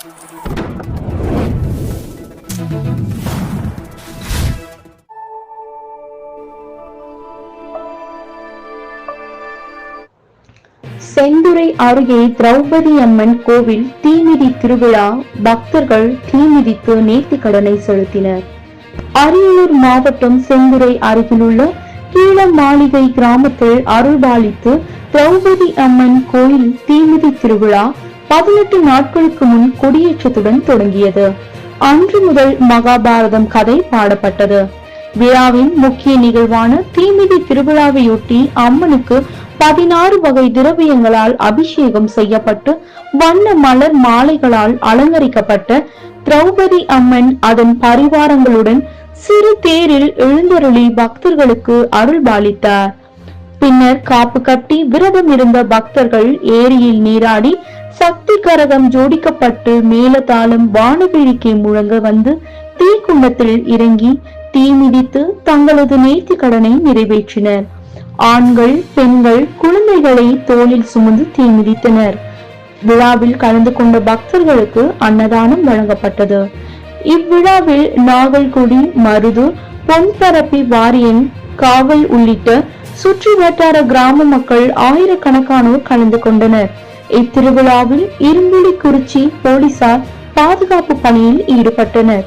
செந்துறை அருகே திரௌபதி அம்மன் கோவில் தீமிதி திருவிழா பக்தர்கள் தீமிதித்து நேர்த்திக்கடனை செலுத்தினர். அரியலூர் மாவட்டம் செந்துறை அருகிலுள்ள கீழ மாளிகை கிராமத்தில் அருள்பாலித்து திரௌபதி அம்மன் கோயில் தீமிதி திருவிழா பதினெட்டு நாட்களுக்கு முன் கொடியேற்றத்துடன் தொடங்கியது. அன்று முதல் மகாபாரதம் கதை பாடப்பட்டது. விழாவின் முக்கிய நிகழ்வான தீமிதி திருவிழாவையொட்டி அம்மனுக்கு பதினாறு வகை திரவியங்களால் அபிஷேகம் செய்யப்பட்டு வண்ண மலர் மாலைகளால் அலங்கரிக்கப்பட்ட திரௌபதி அம்மன் அதன் பரிவாரங்களுடன் சிறு தேரில் எழுந்தருளி பக்தர்களுக்கு அருள்பாலித்தார். பின்னர் காப்பு கட்டி விரதம் இருந்த பக்தர்கள் ஏரியில் நீராடி சக்தி கரகம் ஜோடிக்கப்பட்டு மேலதாளம் வானவேடிக்கை முழங்க வந்து தீக்குண்டத்தில் இறங்கி தீ மிதித்து தங்களது நேர்த்தி கடனை நிறைவேற்றினர். ஆண்கள் பெண்கள் குழந்தைகளை தோளில் சுமந்து தீ மிதித்தனர். விழாவில் கலந்து கொண்ட பக்தர்களுக்கு அன்னதானம் வழங்கப்பட்டது. இவ்விழாவில் நாகல்குடி மருது பொன்பரப்பி வாரியன் காவல் உள்ளிட்ட சுற்று வட்டார கிராம மக்கள் ஆயிரக்கணக்கானோர் கலந்து கொண்டனர். இத்திருவிழாவில் இரும்புலிக்குறிச்சி போலீசார் பாதுகாப்பு பணியில் ஈடுபட்டனர்.